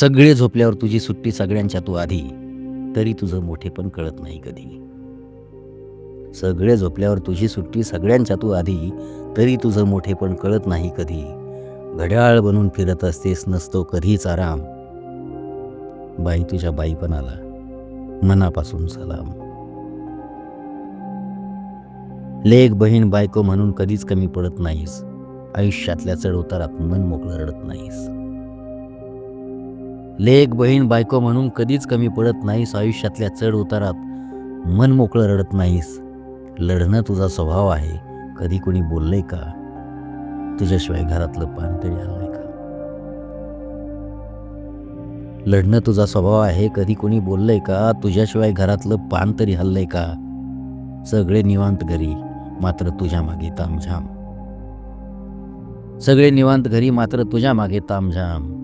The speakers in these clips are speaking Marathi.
सगळे झोपल्यावर तुझी सुट्टी सगळ्यांच्या तू आधी. तरी तुझं मोठेपण कळत नाही कधी. सगळे झोपल्यावर तुझी सुट्टी सगळ्यांच्या तू आधी. तरी तुझं मोठेपण कळत नाही कधी. घड्याळ बनून फिरत असतेस नसतो कधीच आराम. बाई तुझ्या बाईपणाला मनापासून सलाम. लेख बहीण बायको म्हणून कधीच कमी पडत नाहीस. आयुष्यातल्या चढउतारात मन मोकळं रडत नाहीस. लेख बहीण बायको म्हणून कधीच कमी पडत नाहीस आयुष्यातल्या चढ उतारात मन मोकळं रडत नाहीस. लढणं तुझा स्वभाव आहे. कधी कोणी बोललंय का? तुझ्याशिवाय घरातलं पान तरी आलंय का? लढणं तुझा स्वभाव आहे. कधी कोणी बोललंय का? तुझ्याशिवाय घरातलं पान तरी हल्लंय का? सगळे निवांत घरी मात्र तुझ्या मागे तामझाम. सगळे निवांत घरी मात्र तुझ्या मागे तामझाम.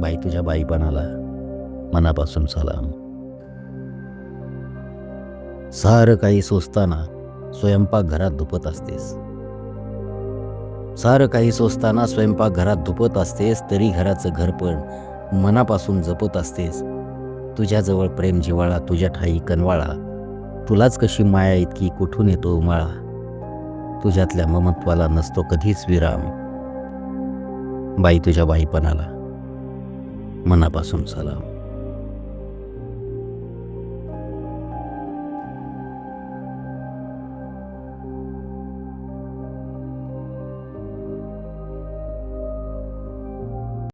बाई तुझ्या बाईपणाला मनापासून सलाम. सारं काही सोसताना स्वयंपाक घरात धुपत असतेस. सारं काही सोसताना स्वयंपाक घरात धुपत असतेस तरी घराचं घरपण मनापासून जपत असतेस. तुझ्याजवळ प्रेम जिवाळा तुझ्या ठाई कनवाळा तुलाच कशी माया इतकी कुठून येतो उमाळा? तुझ्यातल्या ममत्वाला नसतो कधीच विराम. बाई तुझ्या बाईपणाला मनापासून सलाम.